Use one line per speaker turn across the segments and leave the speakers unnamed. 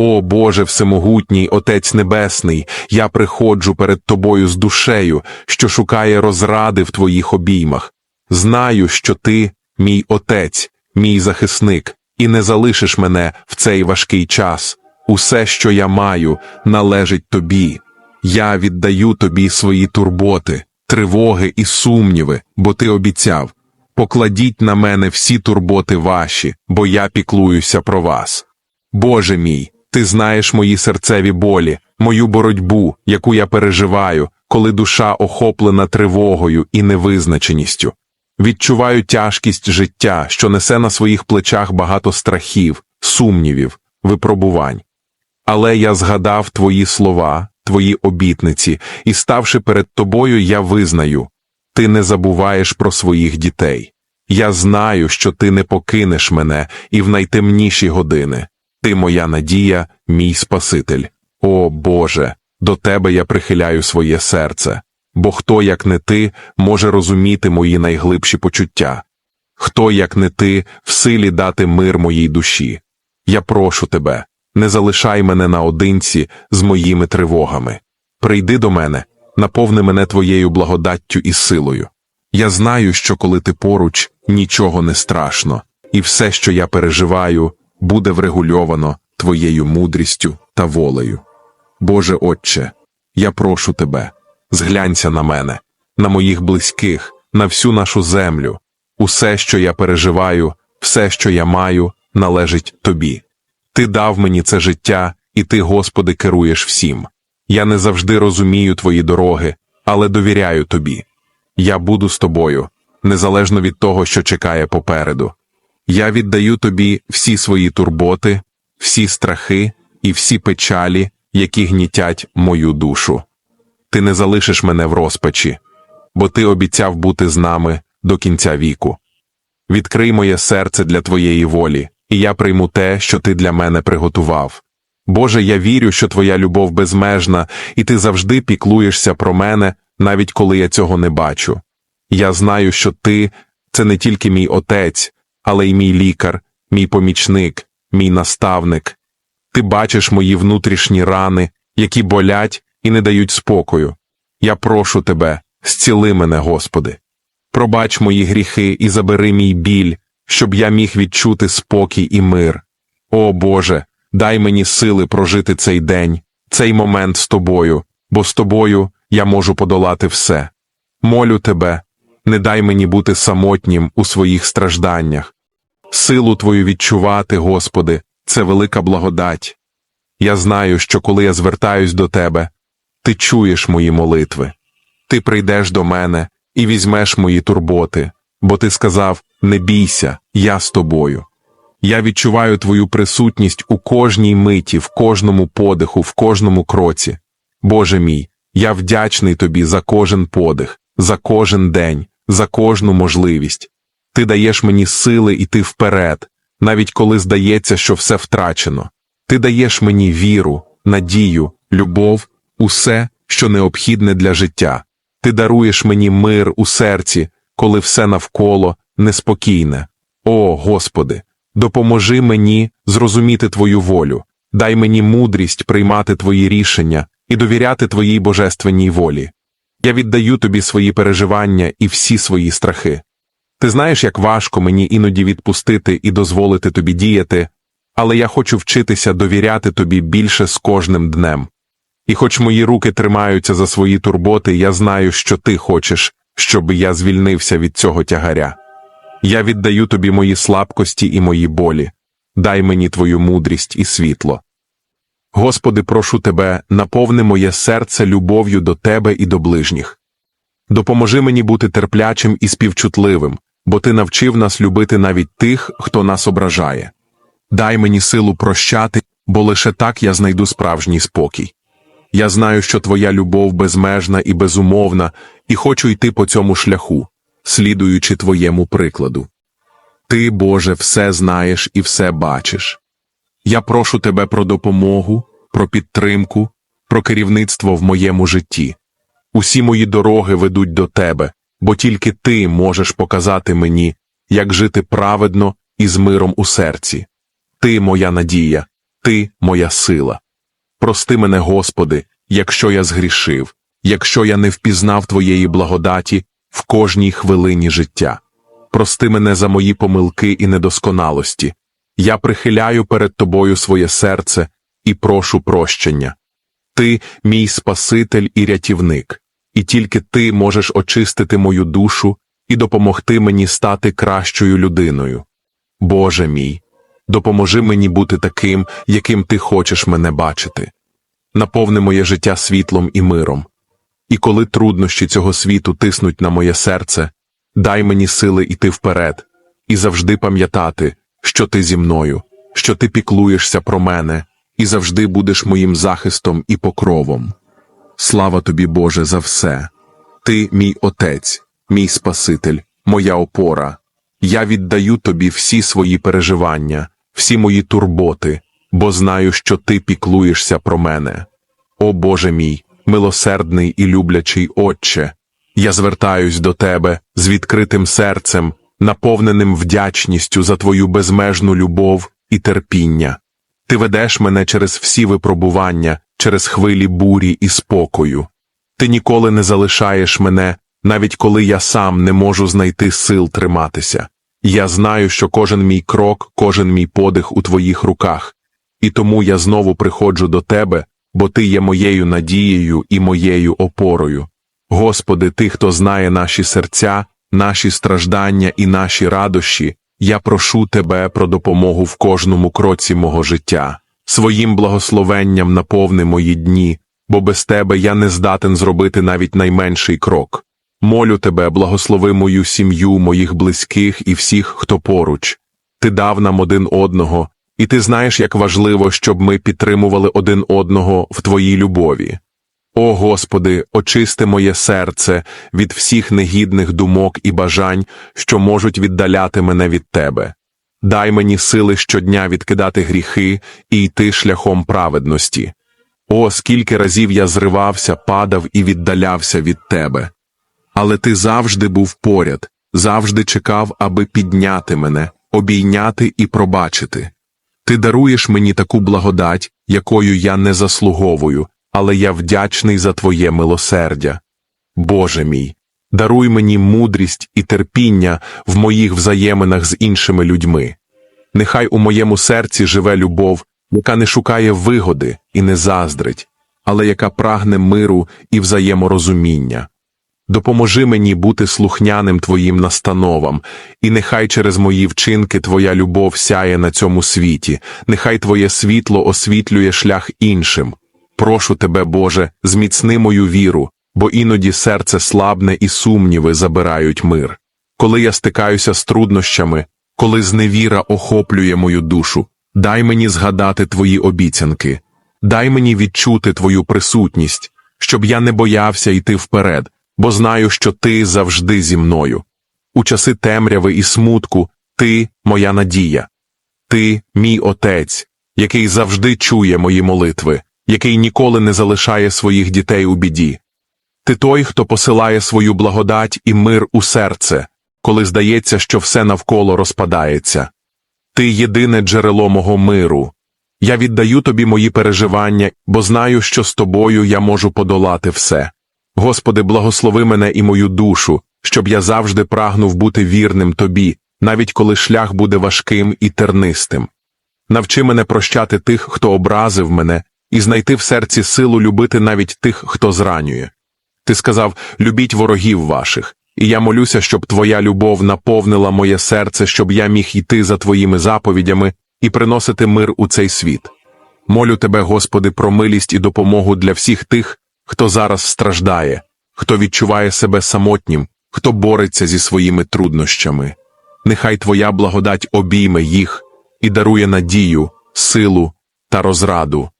О Боже Всемогутній, Отець Небесний, я приходжу перед Тобою з душею, що шукає розради в Твоїх обіймах. Знаю, що Ти, мій Отець, мій захисник, і не залишиш мене в цей важкий час. Усе, що я маю, належить Тобі. Я віддаю Тобі свої турботи, тривоги і сумніви, бо Ти обіцяв. Покладіть на мене всі турботи ваші, бо я піклуюся про вас. Боже мій, ти знаєш мої серцеві болі, мою боротьбу, яку я переживаю, коли душа охоплена тривогою і невизначеністю. Відчуваю тяжкість життя, що несе на своїх плечах багато страхів, сумнівів, випробувань. Але я згадав твої слова, твої обітниці, і, ставши перед тобою, я визнаю ти не забуваєш про своїх дітей. Я знаю, що ти не покинеш мене і в найтемніші години. Ти моя надія, мій Спаситель. О Боже, до тебе я прихиляю своє серце, бо хто, як не ти, може розуміти мої найглибші почуття? Хто, як не ти, в силі дати мир моїй душі? Я прошу тебе, не залишай мене наодинці з моїми тривогами. Прийди до мене, наповни мене твоєю благодаттю і силою. Я знаю, що коли ти поруч, нічого не страшно, і все, що я переживаю, буде врегульовано твоєю мудрістю та волею. Боже Отче, я прошу тебе, зглянься на мене, на моїх близьких, на всю нашу землю. Усе, що я переживаю, все, що я маю, належить тобі. Ти дав мені це життя, і ти, Господи, керуєш всім. Я не завжди розумію твої дороги, але довіряю тобі. Я буду з тобою, незалежно від того, що чекає попереду. Я віддаю тобі всі свої турботи, всі страхи і всі печалі, які гнітять мою душу. Ти не залишиш мене в розпачі, бо ти обіцяв бути з нами до кінця віку. Відкрий моє серце для твоєї волі, і я прийму те, що ти для мене приготував. Боже, я вірю, що твоя любов безмежна, і ти завжди піклуєшся про мене, навіть коли я цього не бачу. Я знаю, що ти це не тільки мій отець, але й мій лікар, мій помічник, мій наставник. Ти бачиш мої внутрішні рани, які болять і не дають спокою. Я прошу тебе, зціли мене, Господи. Пробач мої гріхи і забери мій біль, щоб я міг відчути спокій і мир. О Боже, дай мені сили прожити цей день, цей момент з тобою, бо з тобою я можу подолати все. Молю тебе, не дай мені бути самотнім у своїх стражданнях. Силу Твою відчувати, Господи, це велика благодать. Я знаю, що коли я звертаюсь до Тебе, Ти чуєш мої молитви. Ти прийдеш до мене і візьмеш мої турботи, бо ти сказав: не бійся, я з тобою. Я відчуваю твою присутність у кожній миті, в кожному подиху, в кожному кроці. Боже мій, я вдячний тобі за кожен подих, за кожен день, за кожну можливість. Ти даєш мені сили йти вперед, навіть коли здається, що все втрачено. Ти даєш мені віру, надію, любов, усе, що необхідне для життя. Ти даруєш мені мир у серці, коли все навколо неспокійне. О, Господи, допоможи мені зрозуміти Твою волю, дай мені мудрість приймати Твої рішення і довіряти Твоїй божественній волі. Я віддаю Тобі свої переживання і всі свої страхи. Ти знаєш, як важко мені іноді відпустити і дозволити тобі діяти, але я хочу вчитися довіряти тобі більше з кожним днем. І хоч мої руки тримаються за свої турботи, я знаю, що ти хочеш, щоб я звільнився від цього тягаря. Я віддаю тобі мої слабкості і мої болі, дай мені твою мудрість і світло. Господи, прошу тебе, наповни моє серце любов'ю до тебе і до ближніх. Допоможи мені бути терплячим і співчутливим, бо ти навчив нас любити навіть тих, хто нас ображає. Дай мені силу прощати, бо лише так я знайду справжній спокій. Я знаю, що твоя любов безмежна і безумовна, і хочу йти по цьому шляху, слідуючи твоєму прикладу. Ти, Боже, все знаєш і все бачиш. Я прошу тебе про допомогу, про підтримку, про керівництво в моєму житті. Усі мої дороги ведуть до тебе, бо тільки ти можеш показати мені, як жити праведно і з миром у серці. Ти моя надія, Ти моя сила. Прости мене, Господи, якщо я згрішив, якщо я не впізнав Твоєї благодаті в кожній хвилині життя. Прости мене за мої помилки і недосконалості. Я прихиляю перед Тобою своє серце і прошу прощення. Ти мій Спаситель і рятівник, і тільки ти можеш очистити мою душу і допомогти мені стати кращою людиною. Боже мій, допоможи мені бути таким, яким ти хочеш мене бачити. Наповни моє життя світлом і миром. І коли труднощі цього світу тиснуть на моє серце, дай мені сили йти вперед і завжди пам'ятати, що ти зі мною, що ти піклуєшся про мене і завжди будеш моїм захистом і покровом. Слава тобі, Боже, за все. Ти мій Отець, мій Спаситель, моя опора. Я віддаю тобі всі свої переживання, всі мої турботи, бо знаю, що ти піклуєшся про мене. О Боже мій, милосердний і люблячий Отче, я звертаюсь до Тебе з відкритим серцем, наповненим вдячністю за Твою безмежну любов і терпіння. Ти ведеш мене через всі випробування, через хвилі бурі і спокою. Ти ніколи не залишаєш мене, навіть коли я сам не можу знайти сил триматися. Я знаю, що кожен мій крок, кожен мій подих у твоїх руках, і тому я знову приходжу до тебе, бо ти є моєю надією і моєю опорою. Господи, ти, хто знає наші серця, наші страждання і наші радощі, я прошу тебе про допомогу в кожному кроці мого життя. Своїм благословенням наповни мої дні, бо без тебе я не здатен зробити навіть найменший крок. Молю тебе, благослови мою сім'ю, моїх близьких і всіх, хто поруч. Ти дав нам один одного, і ти знаєш, як важливо, щоб ми підтримували один одного в твоїй любові. О Господи, очисти моє серце від всіх негідних думок і бажань, що можуть віддаляти мене від Тебе. Дай мені сили щодня відкидати гріхи і йти шляхом праведності. О, скільки разів я зривався, падав і віддалявся від Тебе. Але ти завжди був поряд, завжди чекав, аби підняти мене, обійняти і пробачити. Ти даруєш мені таку благодать, якою я не заслуговую, але я вдячний за Твоє милосердя. Боже мій, даруй мені мудрість і терпіння в моїх взаєминах з іншими людьми. Нехай у моєму серці живе любов, яка не шукає вигоди і не заздрить, але яка прагне миру і взаєморозуміння. Допоможи мені бути слухняним Твоїм настановам, і нехай через мої вчинки Твоя любов сяє на цьому світі, нехай Твоє світло освітлює шлях іншим. Прошу тебе, Боже, зміцни мою віру, бо іноді серце слабне і сумніви забирають мир. Коли я стикаюся з труднощами, коли зневіра охоплює мою душу, дай мені згадати Твої обіцянки, дай мені відчути Твою присутність, щоб я не боявся йти вперед, бо знаю, що Ти завжди зі мною. У часи темряви і смутку Ти моя надія. Ти мій Отець, який завжди чує мої молитви який ніколи не залишає своїх дітей у біді. Ти той, хто посилає свою благодать і мир у серце, коли здається, що все навколо розпадається. Ти єдине джерело мого миру. Я віддаю тобі мої переживання, бо знаю, що з тобою я можу подолати все. Господи, благослови мене і мою душу, щоб я завжди прагнув бути вірним тобі, навіть коли шлях буде важким і тернистим. Навчи мене прощати тих, хто образив мене, і знайти в серці силу любити навіть тих, хто зранює. Ти сказав любіть ворогів ваших, і я молюся, щоб твоя любов наповнила моє серце, щоб я міг йти за твоїми заповідями і приносити мир у цей світ. Молю тебе, Господи, про милість і допомогу для всіх тих, хто зараз страждає, хто відчуває себе самотнім, хто бореться зі своїми труднощами. Нехай Твоя благодать обійме їх і дарує надію, силу та розраду.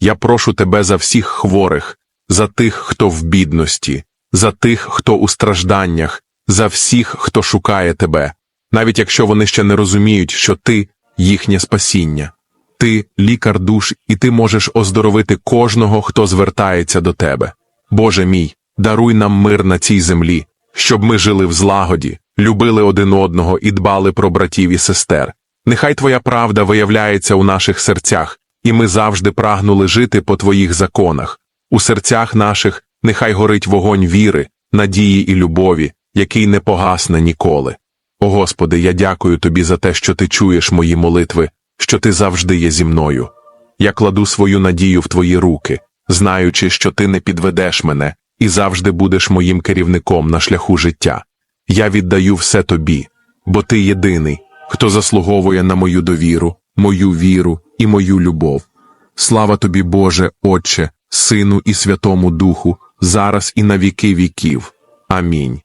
Я прошу тебе за всіх хворих, за тих, хто в бідності, за тих, хто у стражданнях, за всіх, хто шукає тебе, навіть якщо вони ще не розуміють, що ти їхнє спасіння. Ти лікар душ, і ти можеш оздоровити кожного, хто звертається до тебе. Боже мій, даруй нам мир на цій землі, щоб ми жили в злагоді, любили один одного і дбали про братів і сестер. Нехай твоя правда виявляється у наших серцях і ми завжди прагнули жити по твоїх законах. У серцях наших нехай горить вогонь віри, надії і любові, який не погасне ніколи. О Господи, я дякую тобі за те, що ти чуєш мої молитви, що ти завжди є зі мною. Я кладу свою надію в твої руки, знаючи, що ти не підведеш мене і завжди будеш моїм керівником на шляху життя. Я віддаю все тобі, бо ти єдиний, хто заслуговує на мою довіру, мою віру і мою любов. Слава тобі, Боже, Отче, Сину і Святому Духу, зараз і на віки віків. Амінь.